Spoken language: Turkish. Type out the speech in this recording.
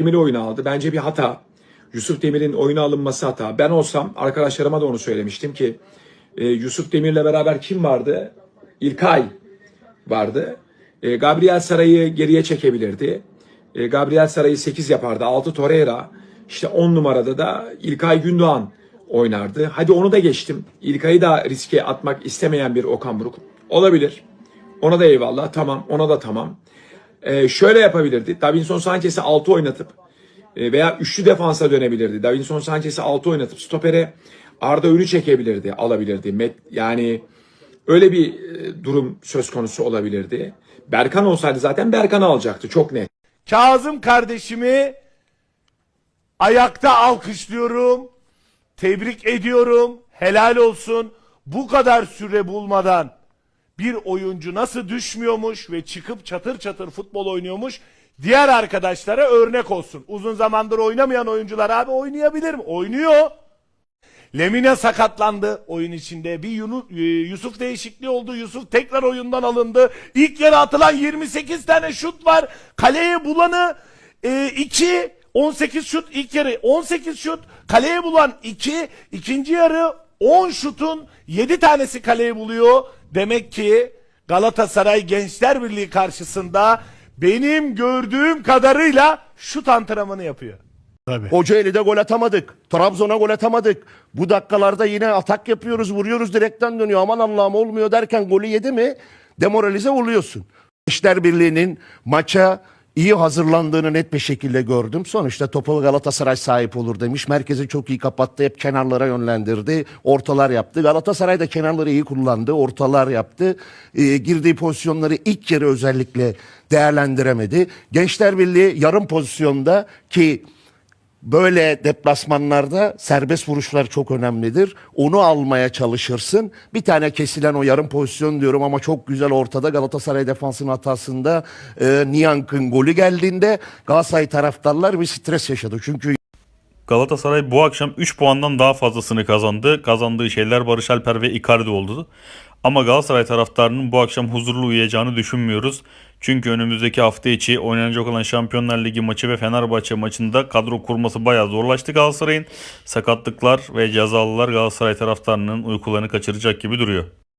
Demir oyunu aldı. Bence bir hata. Yusuf Demir'in oyuna alınması hata. Ben olsam arkadaşlarıma da onu söylemiştim ki e, Yusuf Demir'le beraber kim vardı? İlkay vardı. E, Gabriel Saray'ı geriye çekebilirdi. E, Gabriel Saray'ı 8 yapardı. 6 Torreira. İşte 10 numarada da İlkay Gündoğan oynardı. Hadi onu da geçtim. İlkay'ı da riske atmak istemeyen bir Okan Buruk. Olabilir. Ona da eyvallah. Tamam. Ona da tamam. E, şöyle yapabilirdi. Davinson Sanchez'i 6 oynatıp e, veya üçlü defansa dönebilirdi. Davinson Sanchez'i 6 oynatıp stopere Arda Ünlü çekebilirdi, alabilirdi. Met, yani öyle bir e, durum söz konusu olabilirdi. Berkan olsaydı zaten Berkan'ı alacaktı çok net. Kazım kardeşimi ayakta alkışlıyorum. Tebrik ediyorum. Helal olsun. Bu kadar süre bulmadan bir oyuncu nasıl düşmüyormuş ve çıkıp çatır çatır futbol oynuyormuş. Diğer arkadaşlara örnek olsun. Uzun zamandır oynamayan oyuncular abi oynayabilir mi? Oynuyor. Lemine sakatlandı oyun içinde. Bir e, Yusuf değişikliği oldu. Yusuf tekrar oyundan alındı. İlk yarı atılan 28 tane şut var. Kaleye bulanı 2. 18 şut ilk yarı 18 şut. Kaleye bulan 2. ikinci yarı 10 şutun 7 tanesi kaleye buluyor. Demek ki Galatasaray Gençler Birliği karşısında benim gördüğüm kadarıyla şut antrenmanı yapıyor. Kocaeli'de gol atamadık. Trabzon'a gol atamadık. Bu dakikalarda yine atak yapıyoruz, vuruyoruz direkten dönüyor. Aman Allah'ım olmuyor derken golü yedi mi demoralize oluyorsun. Gençler Birliği'nin maça iyi hazırlandığını net bir şekilde gördüm. Sonuçta topu Galatasaray sahip olur demiş. Merkezi çok iyi kapattı. Hep kenarlara yönlendirdi. Ortalar yaptı. Galatasaray da kenarları iyi kullandı. Ortalar yaptı. Ee, girdiği pozisyonları ilk yarı özellikle değerlendiremedi. Gençler Birliği yarım pozisyonda ki Böyle deplasmanlarda serbest vuruşlar çok önemlidir. Onu almaya çalışırsın. Bir tane kesilen o yarım pozisyon diyorum ama çok güzel ortada Galatasaray defansının hatasında e, Niyank'ın golü geldiğinde Galatasaray taraftarlar bir stres yaşadı. Çünkü Galatasaray bu akşam 3 puandan daha fazlasını kazandı. Kazandığı şeyler Barış Alper ve Icardi oldu. Ama Galatasaray taraftarının bu akşam huzurlu uyuyacağını düşünmüyoruz. Çünkü önümüzdeki hafta içi oynanacak olan Şampiyonlar Ligi maçı ve Fenerbahçe maçında kadro kurması bayağı zorlaştı Galatasaray'ın. Sakatlıklar ve cezalılar Galatasaray taraftarının uykularını kaçıracak gibi duruyor.